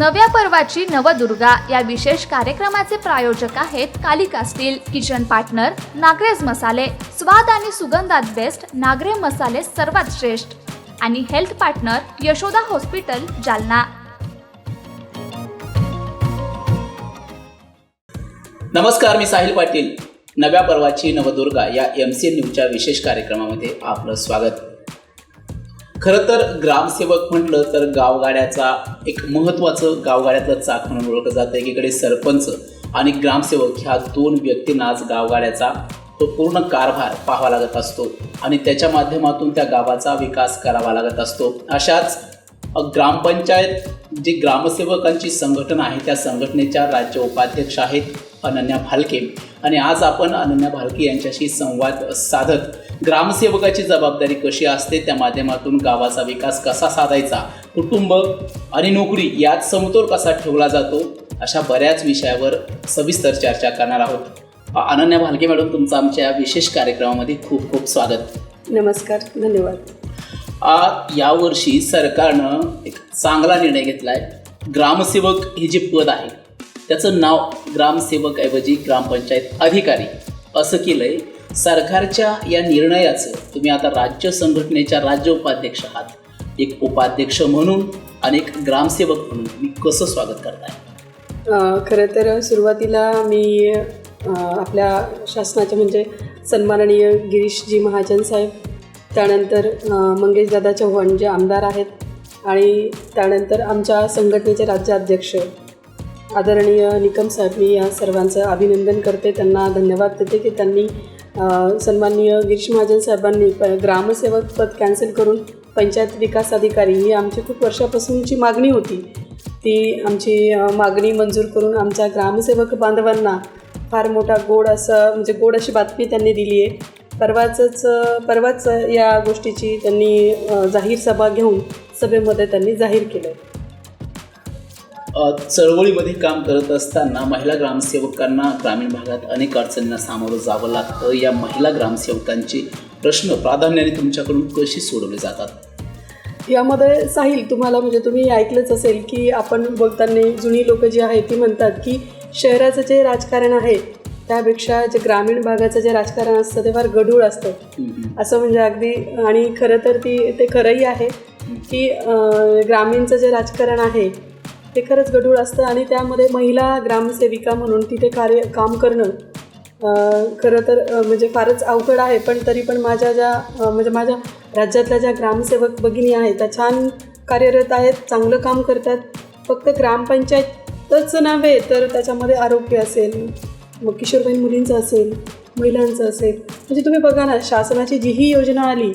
नव्या पर्वाची नवदुर्गा या विशेष कार्यक्रमाचे प्रायोजक आहेत Kalika steel kitchen partner Nagrej मसाले स्वाद आणि सुगंधात बेस्ट नागरे मसाले सर्वात श्रेष्ठ. आणि health partner Yashoda hospital Jalna. नमस्कार मी साहिल पाटील. नव्या पर्वाची नवदुर्गा या एम सी एन न्यूजच्या विशेष कार्यक्रमामध्ये आपलं स्वागत. खरं तर ग्रामसेवक म्हटलं तर गावगाड्याचा एक महत्त्वाचं गावगाड्यातलं चाक म्हणून ओळखलं जातं. एकीकडे सरपंच आणि ग्रामसेवक ह्या दोन व्यक्तींना आज गावगाड्याचा तो पूर्ण कारभार पाहावा लागत असतो आणि त्याच्या माध्यमातून त्या गावाचा विकास करावा लागत असतो. अशाच ग्रामपंचायत जी ग्रामसेवकांची संघटना आहे त्या संघटनेच्या राज्य उपाध्यक्ष आहेत अनन्या भालके. आणि आज आपण अनन्या भालके यांच्याशी संवाद साधत ग्रामसेवकाची जबाबदारी कशी असते? त्या माध्यमातून गावाचा विकास कसा साधायचा? कुटुंब आणि नोकरी यात समतोल कसा ठेवला जातो? अशा बऱ्याच विषयावर सविस्तर चर्चा करणार आहोत. अनन्या भालके मॅडम तुमचं आमच्या या विशेष कार्यक्रमामध्ये खूप खूप स्वागत. नमस्कार धन्यवाद. आ, यावर्षी सरकारनं एक चांगला निर्णय घेतला आहे ग्रामसेवक हे जे पद आहे त्याचं नाव ग्रामसेवक ऐवजी ग्रामपंचायत अधिकारी असं केलं आहे सरकारच्या या निर्णयाचं तुम्ही आता राज्य संघटनेच्या राज्य उपाध्यक्ष आहात. एक उपाध्यक्ष म्हणून आणि एक ग्रामसेवक म्हणून तुम्ही कसं स्वागत करताय? खरं तर सुरुवातीला मी आपल्या शासनाचे म्हणजे सन्माननीय गिरीशजी महाजन साहेब त्यानंतर मंगेशदादा चव्हाण जे आमदार आहेत आणि त्यानंतर आमच्या संघटनेचे राज्याध्यक्ष आदरणीय निकम साहेब मी या सर्वांचं अभिनंदन करते त्यांना धन्यवाद देते की त्यांनी सन्माननीय गिरीश महाजन साहेबांनी प ग्रामसेवक पद कॅन्सल करून पंचायत विकास अधिकारी ही आमची खूप वर्षापासूनची मागणी होती. ती आमची मागणी मंजूर करून आमच्या ग्रामसेवक बांधवांना फार मोठा गोड असं म्हणजे गोड अशी बातमी त्यांनी दिली आहे. परवाचंच परवाच या गोष्टीची त्यांनी जाहीर सभा घेऊन सभेमध्ये त्यांनी जाहीर केलं आहे चळवळीमध्ये काम करत असताना महिला ग्रामसेवकांना ग्रामीण भागात अनेक अडचणींना सामोरं जावं लागतं. या महिला ग्रामसेवकांचे प्रश्न प्राधान्याने तुमच्याकडून कसे सोडवले जातात? यामध्ये साहिल तुम्हाला म्हणजे तुम्ही ऐकलंच असेल की आपण बोलताना जुनी लोक जी आहेत ती म्हणतात की शहराचं जे राजकारण आहे त्यापेक्षा जे ग्रामीण भागाचं जे राजकारण असतं ते फार गढूळ असतं. असं म्हणजे अगदी आणि खरं तर ती ते खरंही आहे की ग्रामीणचं जे राजकारण आहे ते खरंच गढूळ असतं आणि त्यामध्ये महिला ग्रामसेविका म्हणून तिथे कार्य काम करणं खरं तर म्हणजे फारच अवघड आहे. पण तरी पण माझ्या ज्या म्हणजे माझ्या राज्यातल्या ज्या ग्रामसेवक भगिनी आहेत त्या छान कार्यरत आहेत चांगलं काम करतात. फक्त ग्रामपंचायतच नव्हे तर त्याच्यामध्ये आरोग्य असेल मग किशोरवयीन मुलींचं असेल महिलांचं असेल. म्हणजे तुम्ही बघा ना शासनाची जीही योजना आली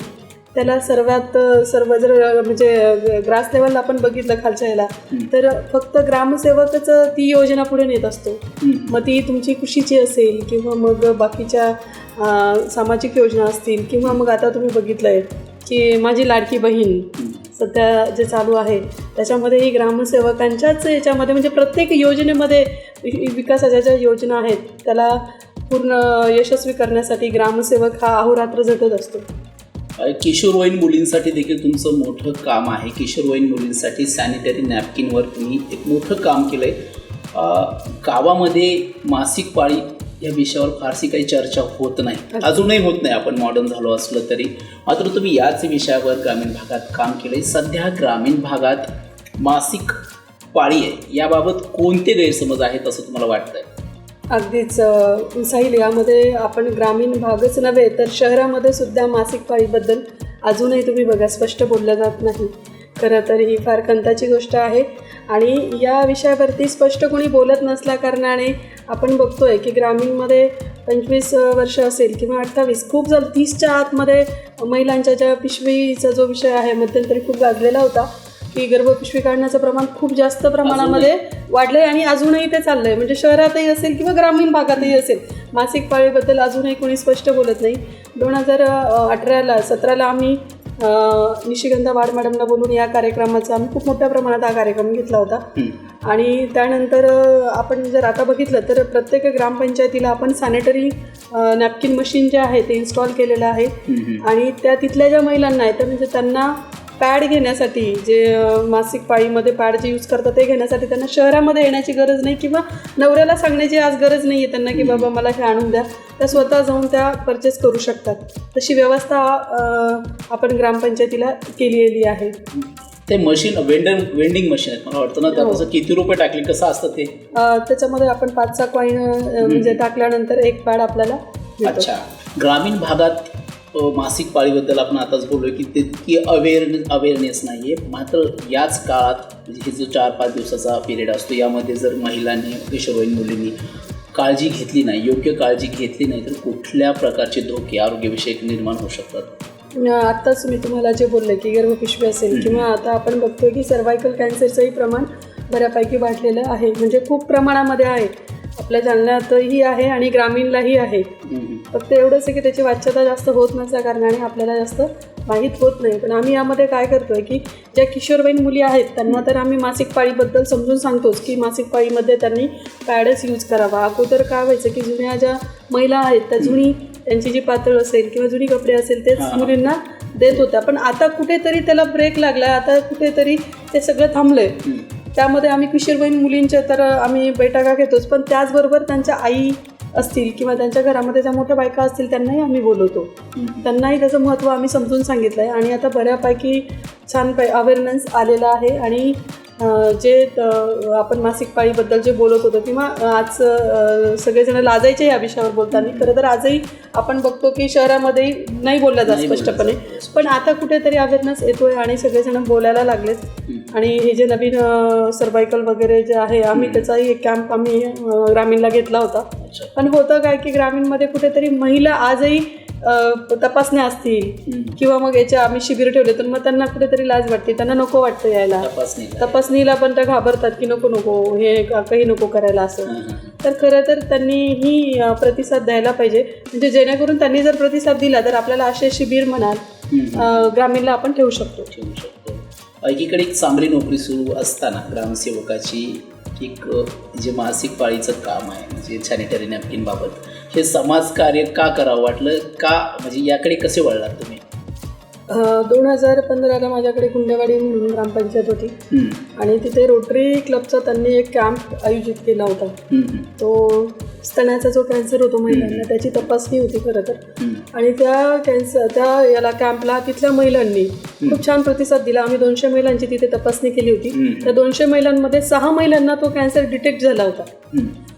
त्याला सर्वात सर्व जर म्हणजे ग्रास लेवलला आपण बघितलं खालच्या याला तर फक्त ग्रामसेवकच ती योजना पुढे नेत असतो. मग ती तुमची कृषीची असेल किंवा मग बाकीच्या सामाजिक योजना असतील किंवा मग आता तुम्ही बघितलं आहे की माझी लाडकी बहीण सध्या जे चालू आहे त्याच्यामध्येही ग्रामसेवकांच्याच याच्यामध्ये म्हणजे प्रत्येक योजनेमध्ये विकासाच्या ज्या योजना आहेत त्याला पूर्ण यशस्वी करण्यासाठी ग्रामसेवक हा अहोरात्र झटत असतो. किशोरवयीन मुलींसाठी देखील तुमचं मोठं काम आहे. किशोरवयीन मुलींसाठी सॅनिटरी नॅपकिनवर तुम्ही एक मोठं काम केलं आहे गावामध्ये मासिक पाळी या विषयावर फारशी काही चर्चा होत नाही. अजूनही होत नाही आपण मॉडर्न झालो असलं तरी. मात्र तुम्ही याच विषयावर ग्रामीण भागात काम केलंय. सध्या ग्रामीण भागात मासिक पाळी आहे. याबाबत कोणते गैरसमज आहेत असं तुम्हाला वाटतंय? अगदीच साहिल यामध्ये आपण ग्रामीण भागच नव्हे तर शहरामध्ये सुद्धा मासिक पाळीबद्दल अजूनही तुम्ही बघा स्पष्ट बोललं जात नाही. खरं तर ही फार खंताची गोष्ट आहे. आणि या विषयावरती स्पष्ट कोणी बोलत नसल्या कारणाने आपण बघतोय की ग्रामीणमध्ये पंचवीस वर्ष असेल किंवा अठ्ठावीस खूप जर तीसच्या आतमध्ये महिलांच्या ज्या पिशवीचा जो विषय आहे मध्यंतरी खूप गाजलेला होता. की गर्भपिशवी काढण्याचं प्रमाण खूप जास्त प्रमाणामध्ये वाढलंय आणि अजूनही ते चाललंय. म्हणजे शहरातही असेल किंवा ग्रामीण भागातही असेल. मासिक पाळीबद्दल अजूनही कोणी स्पष्ट बोलत नाही. दोन हजार अठराला सतराला आम्ही निशिगंधा वाड मॅडमला बोलून या कार्यक्रमाचा आम्ही खूप मोठ्या प्रमाणात हा कार्यक्रम घेतला होता. आणि त्यानंतर आपण जर आता बघितलं तर प्रत्येक ग्रामपंचायतीला आपण सॅनिटरी नॅपकिन मशीन जे आहे ते इन्स्टॉल केलेलं आहे. आणि त्या तिथल्या ज्या महिलांना आहे तर म्हणजे त्यांना पॅड घेण्यासाठी जे मासिक पाळीमध्ये पॅड जे यूज करतात ते घेण्यासाठी त्यांना शहरामध्ये येण्याची गरज नाही किंवा नवऱ्याला सांगण्याची आज गरज नाही आहे त्यांना की बाबा मला हे आणून द्या. त्या स्वतः जाऊन त्या परचेस करू शकतात. तशी व्यवस्था आपण ग्रामपंचायतीला केलेली आहे. ते मशीन वेंडर वेंडिंग मशीन आहेत मला वाटतं ना त्यात हो. किती रुपये टाकले कसं असतं ते? त्याच्यामध्ये आपण पाच सहा कॉईन म्हणजे टाकल्यानंतर एक पॅड आपल्याला अच्छा. ग्रामीण भागात मासिक पाळीबद्दल आपण आताच बोललो की तितकी अवेअरनेस अवेअरनेस नाही आहे मात्र याच काळात म्हणजे हे जो चार पाच दिवसाचा पिरियड असतो यामध्ये जर महिलांनी किशोरवयीन मुलींनी काळजी घेतली नाही योग्य काळजी घेतली नाही तर कुठल्या प्रकारचे धोके आरोग्यविषयक निर्माण होऊ शकतात? आत्ताच मी तुम्हाला जे बोलले की गर्भपिशवी असेल किंवा आता आपण बघतोय की सर्वायकल कॅन्सरचंही प्रमाण बऱ्यापैकी वाढलेलं आहे. म्हणजे खूप प्रमाणामध्ये आहे. आपल्या जालन्यातही आहे आणि ग्रामीणलाही आहे. फक्त एवढंच आहे की त्याची वाच्यता जास्त होत नसल्या कारणाने आपल्याला जास्त माहीत होत नाही पण आम्ही यामध्ये काय करतोय की ज्या किशोरवयीन मुली आहेत त्यांना तर आम्ही मासिक पाळीबद्दल समजून सांगतोच की मासिक पाळीमध्ये त्यांनी पॅडच यूज करावा अगोदर काय व्हायचं की जुन्या ज्या महिला आहेत त्या जुनी त्यांची जी पातळ असेल किंवा जुनी कपडे असेल तेच. मुलींना देत होत्या पण आता कुठेतरी त्याला ब्रेक लागला आता कुठेतरी ते सगळं थांबलंय हम्म. त्यामध्ये आम्ही किशोरवयीन मुलींच्या तर आम्ही बैठका घेतोच पण त्याचबरोबर त्यांच्या आई असतील किंवा त्यांच्या घरामध्ये ज्या मोठ्या बायका असतील त्यांनाही आम्ही बोलवतो. त्यांनाही त्याचं महत्त्व आम्ही समजून सांगितलं आहे आणि आता बऱ्यापैकी छान पै अवेअरनेस आलेला आहे आणि जे आपण मासिक पाळीबद्दल जे बोलत होतो किंवा आज सगळेजण लाजायचे या विषयावर बोलताना खरं तर आजही आपण बघतो की शहरामध्ये नाही बोलला जात स्पष्टपणे. पण आता कुठेतरी अवेअरनेस येतोय आणि सगळेजण बोलायला लागलेत. आणि हे जे नवीन सर्वायकल वगैरे जे आहे आम्ही त्याचाही एक कॅम्प आम्ही ग्रामीणला घेतला होता. पण होतं काय की ग्रामीणमध्ये कुठेतरी महिला आजही तपासण्या असतील. किंवा मग याचे आम्ही शिबिर ठेवले तर मग त्यांना कुठेतरी लाज वाटते त्यांना नको वाटतं यायला. तपासणीला. पण त्या घाबरतात की नको नको हे काही नको करायला असं. तर खरं तर त्यांनी ही अं, प्रतिसाद द्यायला पाहिजे. म्हणजे जेणेकरून त्यांनी जर प्रतिसाद दिला तर आपल्याला असे शिबिर म्हणाल ग्रामीणला आपण ठेवू शकतो. ठेवू शकतो. एकीकडे एक चांगली नोकरी सुरू असताना ग्रामसेवकाची एक जे मासिक पाळीचं काम आहे म्हणजे सॅनिटरी नॅपकिनबाबत हे समाजकार्य का करावं वाटलं? का म्हणजे याकडे कसे वळलात तुम्ही? दोन हजार पंधराला माझ्याकडे गुंडेवाडी म्हणून ग्रामपंचायत होती. आणि तिथे रोटरी क्लबचा त्यांनी एक कॅम्प आयोजित केला होता. तो स्तनाचा जो कॅन्सर होतो महिलांना त्याची तपासणी होती खरं तर. आणि त्या कॅन्सर त्या याला कॅम्पला तिथल्या महिलांनी खूप छान प्रतिसाद दिला आम्ही दोनशे महिलांची तिथे तपासणी केली होती. त्या दोनशे महिलांमध्ये सहा महिलांना तो कॅन्सर डिटेक्ट झाला होता.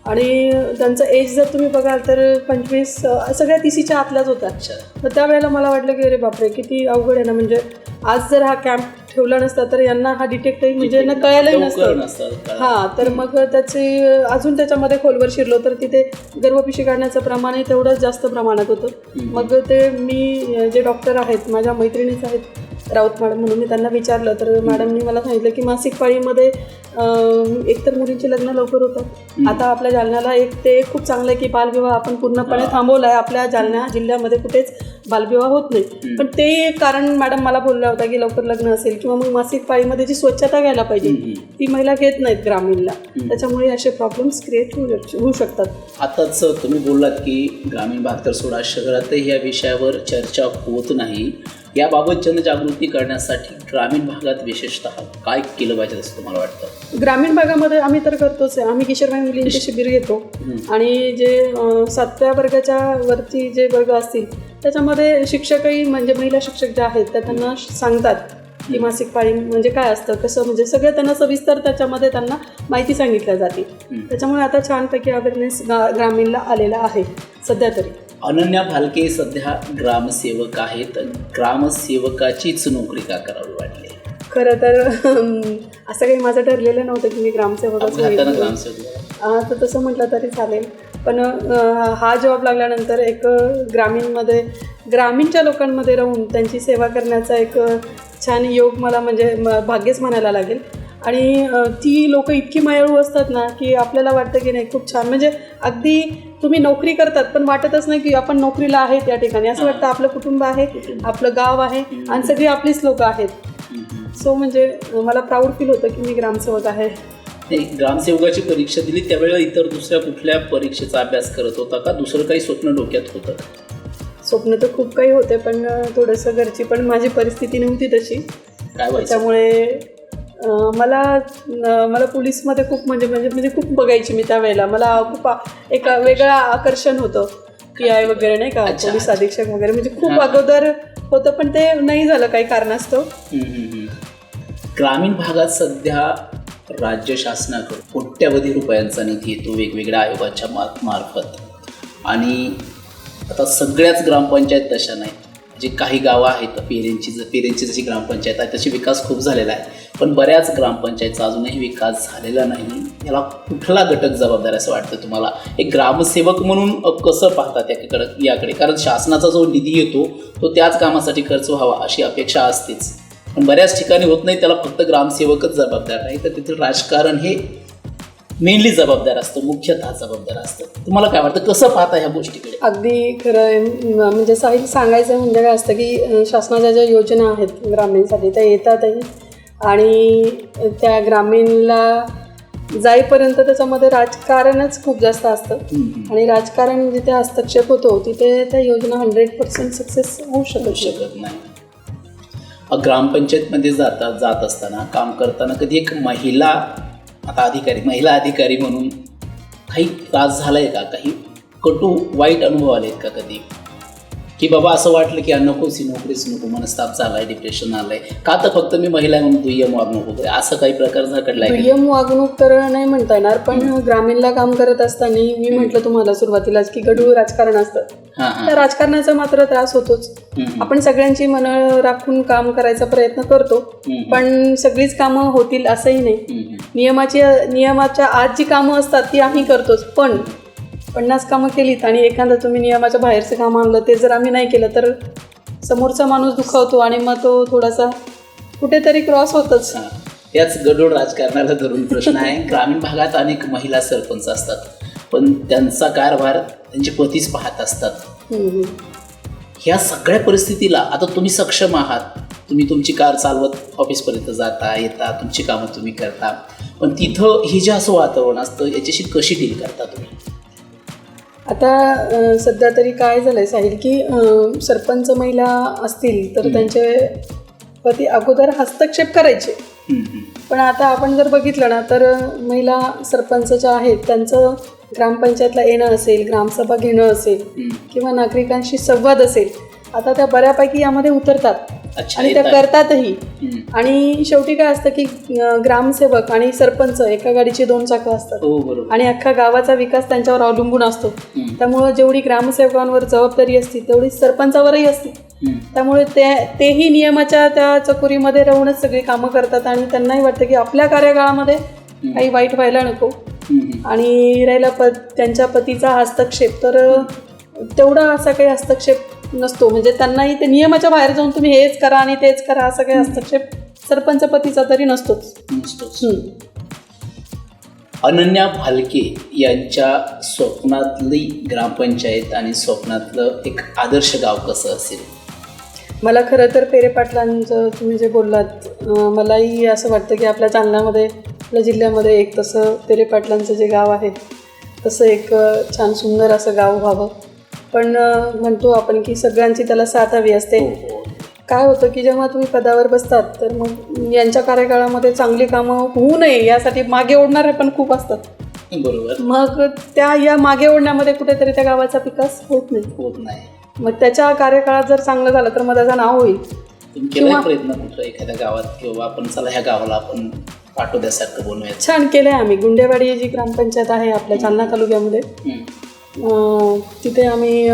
आणि त्यांचा एज जर तुम्ही बघाल तर पंचवीस सगळ्या तिसीच्या आतल्याच होत्या. अच्छा तर त्यावेळेला मला वाटलं की अरे बापरे किती अवघड आहे ना. म्हणजे आज जर हा कॅम्प ठेवला नसता तर यांना हा डिटेक्टही म्हणजे यांना कळायलाही नसतं. हा तर मग त्याचे अजून त्याच्यामध्ये खोलवर शिरलो तर तिथे गर्भपिशवी काढण्याचं प्रमाणही तेवढंच जास्त प्रमाणात होतं. मग ते मी जे डॉक्टर आहेत माझ्या मैत्रिणीच आहेत राऊत मॅडम म्हणून मी त्यांना विचारलं. तर मॅडमनी मला सांगितलं की मासिक पाळीमध्ये एकतर मुलींची लग्न लवकर होतात. आता आपल्या जालन्याला एक ते खूप चांगलं आहे की बालविवाह आपण पूर्णपणे थांबवला आहे आपल्या जालना जिल्ह्यामध्ये कुठेच बालविवाह होत नाही. पण ते कारण मॅडम मला बोलल्या होत्या की लवकर लग्न असेल किंवा मग मासिक पाळीमध्ये जी स्वच्छता घ्यायला पाहिजे ती महिला घेत नाहीत ग्रामीणला. त्याच्यामुळे असे प्रॉब्लेम्स क्रिएट होऊ होऊ शकतात. आताच तुम्ही बोललात की ग्रामीण भाग तर सोडा शहरातही या विषयावर चर्चा होत नाही. याबाबत जनजागृती करण्यासाठी ग्रामीण भागात विशेषतः काय केलं पाहिजे असं तुम्हाला वाटतं? ग्रामीण भागामध्ये आम्ही तर करतोच आहे. आम्ही किशोरबाई मुलींचे शिबिर घेतो. आणि जे सातव्या वर्गाच्या वरती जे वर्ग असतील त्याच्यामध्ये शिक्षकही म्हणजे महिला शिक्षक जे आहेत त्या त्यांना सांगतात. की मासिक पाळी म्हणजे काय असतं कसं म्हणजे सगळं त्यांना सविस्तर त्याच्यामध्ये त्यांना माहिती सांगितल्या जाते. त्याच्यामुळे आता छानपैकी अवेअरनेस ग्रामीणला आलेला आहे सध्या तरी. अनन्या भालके सध्या ग्रामसेवक आहेत. ग्रामसेवकाचीच नोकरी का करावी वाटली? खरं तर असं काही माझं ठरलेलं नव्हतं की मी ग्रामसेवकच तर तसं म्हटलं तरी चालेल. पण हा जॉब लागल्यानंतर एक ग्रामीणमध्ये ग्रामीणच्या लोकांमध्ये राहून त्यांची सेवा करण्याचा एक छान योग मला म्हणजे म- भाग्यच म्हणायला लागेल. आणि ती लोक इतकी मायाळू असतात ना की आपल्याला वाटतं की नाही खूप छान. म्हणजे अगदी तुम्ही नोकरी करतात पण वाटतच नाही की आपण नोकरीला आहेत त्या ठिकाणी. असं वाटतं आपलं कुटुंब आहे आपलं गाव आहे आणि सगळी आपलीच लोकं आहेत. सो म्हणजे मला प्राऊड फील होतं की मी ग्रामसेवक आहे. ग्रामसेवकाची परीक्षा दिली त्यावेळेला इतर दुसऱ्या कुठल्या परीक्षेचा अभ्यास करत होता का? दुसरं काही स्वप्न डोक्यात होतं स्वप्न तर खूप काही होते पण थोडंसं घरची पण माझी परिस्थिती नव्हती तशी. त्यामुळे मला मला पोलीसमध्ये खूप म्हणजे म्हणजे म्हणजे खूप बघायची मी त्यावेळेला. मला खूप एक वेगळं आकर्षण होतं. पी आय वगैरे नाही का. पोलीस अधीक्षक वगैरे. म्हणजे खूप. अगोदर होतं पण ते नाही झालं काही कारणास्तव. ग्रामीण भागात सध्या राज्य शासनाकडून कोट्यवधी रुपयांचा निधी येतो वेगवेगळ्या आयोगाच्या मार्फत. आणि आता सगळ्याच ग्रामपंचायत तशा नाहीत. जे काही गावं आहेत पेरेंची पेरेंची जशी ग्रामपंचायत आहे तशी विकास खूप झालेला आहे. पण बऱ्याच ग्रामपंचायतचा अजूनही विकास झालेला नाही. याला कुठला घटक जबाबदार असं वाटतं तुम्हाला? एक ग्रामसेवक म्हणून कसं पाहतात याकडं याकडे? कारण शासनाचा जो निधी येतो तो त्याच कामासाठी खर्च व्हावा अशी अपेक्षा असतेच. पण बऱ्याच ठिकाणी होत नाही त्याला फक्त ग्रामसेवकच जबाबदार नाही. तर तिथे राजकारण हे मेनली जबाबदार असतं मुख्यतः जबाबदार असतं. तुम्हाला काय वाटतं कसं पाहता ह्या गोष्टीकडे? अगदी खरं म्हणजे साहिल सांगायचं म्हणजे काय असतं की शासनाच्या ज्या योजना आहेत ग्रामीणसाठी त्या येतातही. आणि त्या ग्रामीणला जाईपर्यंत त्याच्यामध्ये राजकारणच खूप जास्त असतं. आणि राजकारण जिथे हस्तक्षेप होतो तिथे त्या योजना हंड्रेड पर्सेंट सक्सेस होऊ शकत. शकत नाही. ग्रामपंचायतमध्ये जाता जात असताना काम करताना कधी एक महिला आता अधिकारी महिला अधिकारी म्हणून काही त्रास झालाय का? काही कटू वाईट अनुभव आलेत का कधी? की बाबा असं वाटलं की "आ, नकोच नोकरीच नको मनस्ताप झालाय डिप्रेशन आलंय. का तर फक्त मी महिला म्हणून दुय्यम वागणूक वगैरे असं काही प्रकार घडलाय का? दुय्यम वागणूक तर नाही म्हणता येणार पण ग्रामीणला काम करत असताना मी म्हटलं तुम्हाला सुरुवातीलाच की गडूळ राजकारण असतं. त्या राजकारणाचा मात्र त्रास होतोच. आपण सगळ्यांची मन राखून काम करायचा प्रयत्न करतो. पण सगळीच कामं होतील असंही नाही. नियमाची नियमाच्या आज जी कामं असतात ती आम्ही करतोच. पण पन्नास कामं केलीत आणि एखादं तुम्ही नियमाच्या बाहेरचं काम आणलं ते जर आम्ही नाही केलं तर समोरचा माणूस दुखावतो आणि मग तो थोडासा कुठेतरी क्रॉस होतच. त्याच गडोड राजकारणाला धरून प्रश्न आहे. ग्रामीण भागात अनेक महिला सरपंच असतात पण त्यांचा कारभार त्यांचे पतीच पाहत असतात. ह्या सगळ्या परिस्थितीला आता तुम्ही सक्षम आहात. तुम्ही तुमची कार चालवत ऑफिसपर्यंत जाता येता तुमची कामं तुम्ही करता. पण तिथं हे जे असं वातावरण असतं याच्याशी कशी डील करता तुम्ही? आता सध्या तरी काय झालंय साहिल की सरपंच महिला असतील तर त्यांचे पती अगोदर हस्तक्षेप करायचे. पण आता आपण जर बघितलं ना तर महिला सरपंच ज्या आहेत त्यांचं ग्रामपंचायतला येणं असेल ग्रामसभा घेणं असेल. किंवा नागरिकांशी संवाद असेल आता त्या बऱ्यापैकी यामध्ये उतरतात आणि त्या. करतातही. आणि शेवटी काय असतं की ग्रामसेवक आणि सरपंच एका गाडीची दोन चाकं असतात हो आणि अख्खा गावाचा विकास त्यांच्यावर अवलंबून असतो. त्यामुळं जेवढी ग्रामसेवकांवर जबाबदारी असते तेवढी सरपंचावरही असते. त्यामुळे ते तेही नियमाच्या त्या चकोरीमध्ये राहूनच सगळी कामं करतात आणि त्यांनाही वाटतं की आपल्या कार्यकाळामध्ये काही वाईट व्हायला नको. आणि राहिला प त्यांच्या पतीचा हस्तक्षेप तर तेवढा असा काही हस्तक्षेप नसतो. म्हणजे त्यांनाही ते नियमाच्या बाहेर जाऊन तुम्ही हेच करा आणि तेच करा असा काही हस्तक्षेप सरपंच पतीचा तरी नसतोच. अनन्या भालके यांच्या स्वप्नातली ग्रामपंचायत आणि स्वप्नातलं एक आदर्श गाव कसं असेल? मला खरं तर पेरे पाटलांचं तुम्ही जे बोललात मलाही असं वाटतं की आपल्या जालन्यामध्ये आपल्या जिल्ह्यामध्ये एक तसं पेरे पाटलांचं जे गाव आहे तसं एक छान सुंदर असं गाव व्हावं. पण म्हणतो आपण की सगळ्यांची त्याला साथ हवी असते. हो, काय होतं की जेव्हा तुम्ही पदावर बसतात तर मग यांच्या कार्यकाळामध्ये चांगली कामं होऊ नये यासाठी मागे ओढणारे पण खूप असतात. बरोबर. मग त्या या मागे ओढण्यामध्ये कुठेतरी त्या गावाचा विकास होत नाही. होत नाही. मग त्याच्या कार्यकाळात जर चांगलं झालं तर मग त्याचं नाव होईल. तुम्ही केलाय किंवा- प्रयत्न कुठं? एखाद्या गावात किंवा आपण चला ह्या गावाला आपण पाठवण्यासारखं बनवूयाचं छान केलं आहे आम्ही. गुंडेवाडी जी ग्रामपंचायत आहे आपल्या जालना तालुक्यामध्ये. हम्म. तिथे आम्ही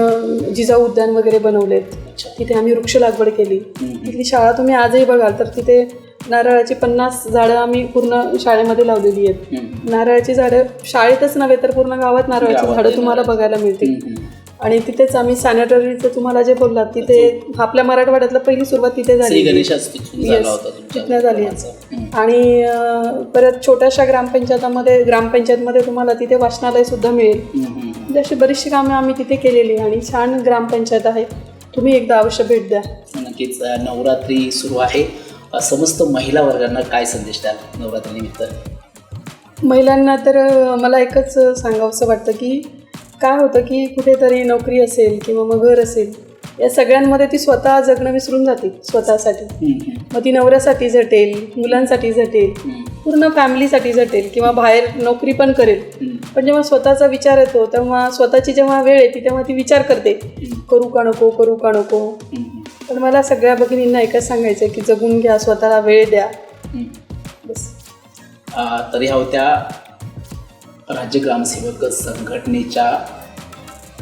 जिजाऊ उद्यान वगैरे बनवलेत तिथे आम्ही वृक्ष लागवड केली. तिथली शाळा तुम्ही आजही बघाल तर तिथे नारळाची पन्नास झाडं आम्ही पूर्ण शाळेमध्ये लावलेली आहेत. नारळाची झाडं शाळेतच नव्हे तर पूर्ण गावात नारळाची झाडं तुम्हाला. बघायला मिळतील. आणि तिथेच आम्ही सॅनिटरीचं तुम्हाला जे बोललात तिथे आपल्या मराठवाड्यातलं पहिली सुरुवात तिथे श्री झाली तिथून झाला. आणि परत छोट्याशा ग्रामपंचायतामध्ये ग्रामपंचायतमध्ये तुम्हाला तिथे वाचनालय सुद्धा मिळेल म्हणजे अशी बरीचशी कामे आम्ही तिथे केलेली आणि छान ग्रामपंचायत आहे. तुम्ही एकदा अवश्य भेट द्या. नक्कीच नवरात्री सुरू आहे. समस्त महिला वर्गांना काय संदेश द्याल नवरात्री निमित्त? महिलांना तर मला एकच सांगावंसं वाटतं की काय होतं की कुठेतरी नोकरी असेल किंवा मग घर असेल या सगळ्यांमध्ये ती स्वतः जगणं विसरून जाते स्वतःसाठी. मग ती नवऱ्यासाठी झटेल मुलांसाठी झटेल. पूर्ण फॅमिलीसाठी झटेल किंवा बाहेर नोकरी पण करेल. पण जेव्हा स्वतःचा विचार येतो तेव्हा स्वतःची जेव्हा वेळ येते तेव्हा ती विचार करते. करू का नको करू का नको? पण मला सगळ्या भगिनींना एकच सांगायचं की जगून घ्या स्वतःला वेळ द्या. बस. तरी तर ह्या होत्या राज्य ग्रामसेवक संघटनेच्या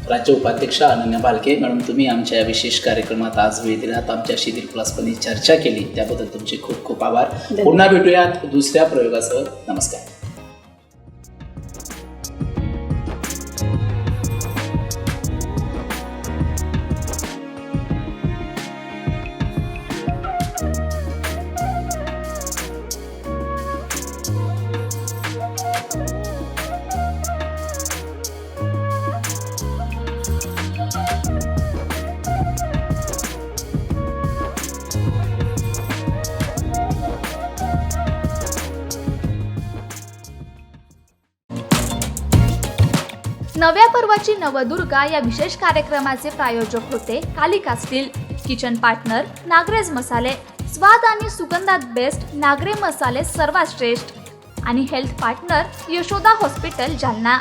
राज्य उपाध्यक्षा अनन्या भालके मॅडम तुम्ही आमच्या या विशेष कार्यक्रमात आज वेळ दिलात आमच्याशी दिलखुलासपणे चर्चा केली. त्याबद्दल तुमचे खूप खूप आभार. पुन्हा भेटूयात दुसऱ्या प्रयोगासह. नमस्कार. नव्या नवदुर्गा या विशेष कार्यक्रमाचे प्रायोजक होते Kalika steel kitchen partner Nagrej मसाले स्वाद आणि सुगंधात बेस्ट नागरे मसाले सर्वात श्रेष्ठ आणि health partner Yashoda hospital Jalna.